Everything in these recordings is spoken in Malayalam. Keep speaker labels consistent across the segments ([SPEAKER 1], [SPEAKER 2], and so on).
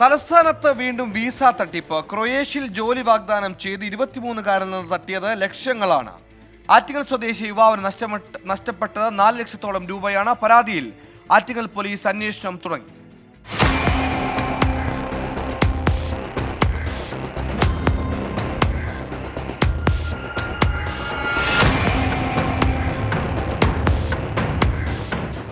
[SPEAKER 1] തലസ്ഥാനത്ത് വീണ്ടും വിസ തട്ടിപ്പ്. ക്രൊയേഷ്യയിൽ ജോലി വാഗ്ദാനം ചെയ്ത് ഇരുപത്തിമൂന്നുകാരിൽ നിന്ന് തട്ടിയത് ലക്ഷങ്ങളാണ്. ആറ്റിങ്ങൽ സ്വദേശി യുവാവിന് നഷ്ടപ്പെട്ട നഷ്ടപ്പെട്ടത് നാല് ലക്ഷത്തോളം രൂപയാണ് പരാതിയിൽ. ആറ്റിങ്ങൽ പോലീസ് അന്വേഷണം തുടങ്ങി.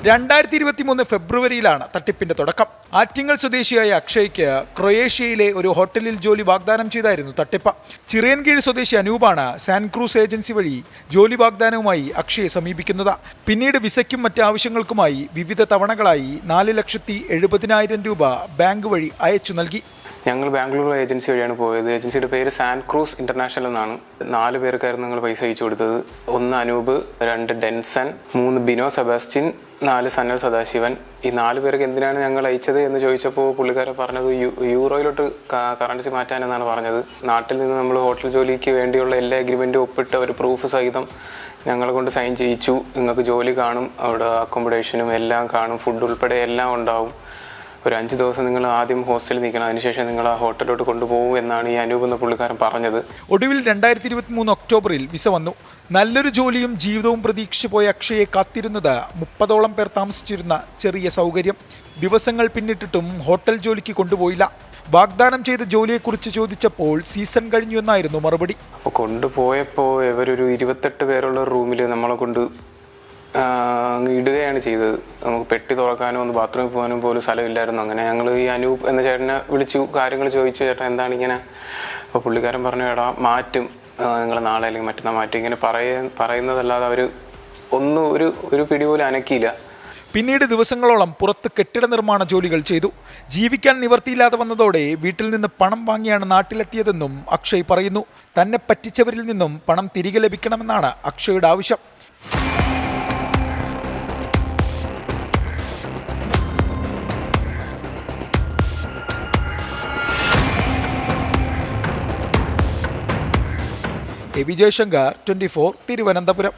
[SPEAKER 2] രണ്ടായിരത്തി ഇരുപത്തി മൂന്ന് ഫെബ്രുവരിയിലാണ് തട്ടിപ്പിന്റെ തുടക്കം. ആറ്റിങ്ങൽ സ്വദേശിയായ അക്ഷയ്ക്ക് ക്രൊയേഷ്യയിലെ ഒരു ഹോട്ടലിൽ ജോലി വാഗ്ദാനം ചെയ്തായിരുന്നു തട്ടിപ്പ്. ചിറയൻകീഴ് സ്വദേശി അനൂപാണ് സാൻക്രൂസ് ഏജൻസി വഴി ജോലി വാഗ്ദാനവുമായി അക്ഷയെ സമീപിക്കുന്നത്. പിന്നീട് വിസയ്ക്കും മറ്റ് ആവശ്യങ്ങൾക്കുമായി വിവിധ തവണകളായി നാല് ലക്ഷത്തി എഴുപതിനായിരം രൂപ ബാങ്ക് വഴി അയച്ചു നൽകി.
[SPEAKER 3] ഞങ്ങൾ ബാംഗ്ലൂർ ഏജൻസി വഴിയാണ് പോയത്. ഏജൻസിയുടെ പേര് സാൻ ക്രൂസ് ഇന്റർനാഷണൽ എന്നാണ്. നാല് പേർക്കായിരുന്നു ഞങ്ങൾ പൈസ അയച്ചു കൊടുത്തത്. ഒന്ന് അനൂപ് രണ്ട് ഡെൻസൺ മൂന്ന് ബിനോ സെബാസ്റ്റ്യൻ നാല് സനൽ സദാശിവൻ. ഈ നാല് പേർക്ക് എന്തിനാണ് ഞങ്ങൾ അയച്ചത് എന്ന് ചോദിച്ചപ്പോൾ പുള്ളിക്കാരൻ പറഞ്ഞത് യൂറോയിലോട്ട് കറൻസി മാറ്റാനെന്നാണ് പറഞ്ഞത്. നാട്ടിൽ നിന്ന് നമ്മൾ ഹോട്ടൽ ജോലിക്ക് വേണ്ടിയുള്ള എല്ലാ എഗ്രിമെന്റും ഒപ്പിട്ട് ഒരു പ്രൂഫ് സഹിതം ഞങ്ങളെ കൊണ്ട് സൈൻ ചെയ്യിച്ചു. നിങ്ങൾക്ക് ജോലി കാണും അവിടെ അക്കോമഡേഷനും എല്ലാം കാണും ഫുഡ് ഉൾപ്പെടെ എല്ലാം ഉണ്ടാവും. ഒരു അഞ്ച് ദിവസം നിങ്ങൾ ആദ്യം ഹോസ്റ്റലിൽ നിൽക്കണം. അതിനുശേഷം നിങ്ങൾ ആ ഹോട്ടലിലോട്ട് കൊണ്ടുപോകും എന്നാണ് ഈ അനൂപ് എന്ന പുള്ളിക്കാരൻ പറഞ്ഞത്.
[SPEAKER 2] ഒടുവിൽ രണ്ടായിരത്തി ഇരുപത്തി മൂന്ന് ഒക്ടോബറിൽ വിസ വന്നു. നല്ലൊരു ജോലിയും ജീവിതവും പ്രതീക്ഷിച്ചു പോയ അക്ഷയെ കാത്തിരുന്നത് മുപ്പതോളം പേർ താമസിച്ചിരുന്ന ചെറിയ സൗകര്യം. ദിവസങ്ങൾ പിന്നിട്ടിട്ടും ഹോട്ടൽ ജോലിക്ക് കൊണ്ടുപോയില്ല. വാഗ്ദാനം ചെയ്ത ജോലിയെക്കുറിച്ച് ചോദിച്ചപ്പോൾ സീസൺ കഴിഞ്ഞു എന്നായിരുന്നു മറുപടി.
[SPEAKER 3] അപ്പോൾ കൊണ്ടുപോയപ്പോൾ ഇവരൊരു ഇരുപത്തെട്ട് പേരുള്ള റൂമിൽ നമ്മളെ കൊണ്ട് അങ്ങ് ഇടുകയാണ് ചെയ്തത്. നമുക്ക് പെട്ടി തുറക്കാനും ഒന്ന് ബാത്റൂമിൽ പോകാനും പോലും സ്ഥലമില്ലായിരുന്നു. അങ്ങനെ ഞങ്ങൾ ഈ അനൂപ് എന്ന ചേട്ടനെ വിളിച്ചു കാര്യങ്ങൾ ചോദിച്ചു ചേട്ടാ എന്താണ് ഇങ്ങനെ? അപ്പോൾ പുള്ളിക്കാരൻ പറഞ്ഞു എടാ മാറ്റും. നിങ്ങൾ നാളെ അല്ലെങ്കിൽ മറ്റന്നാൾ മാറ്റും. ഇങ്ങനെ പറയ പറയുന്നതല്ലാതെ അവർ ഒന്നും ഒരു ഒരു പിടി പോലും അനക്കിയില്ല.
[SPEAKER 2] പിന്നീട് ദിവസങ്ങളോളം പുറത്ത് കെട്ടിട നിർമ്മാണ ജോലികൾ ചെയ്തു. ജീവിക്കാൻ നിവർത്തിയില്ലാതെ വന്നതോടെ വീട്ടിൽ നിന്ന് പണം വാങ്ങിയാണ് നാട്ടിലെത്തിയതെന്നും അക്ഷയ് പറയുന്നു. തന്നെ പറ്റിച്ചവരിൽ നിന്നും പണം തിരികെ ലഭിക്കണമെന്നാണ് അക്ഷയുടെ ആവശ്യം. A V Jayashankar twenty four Thiruvananthapuram.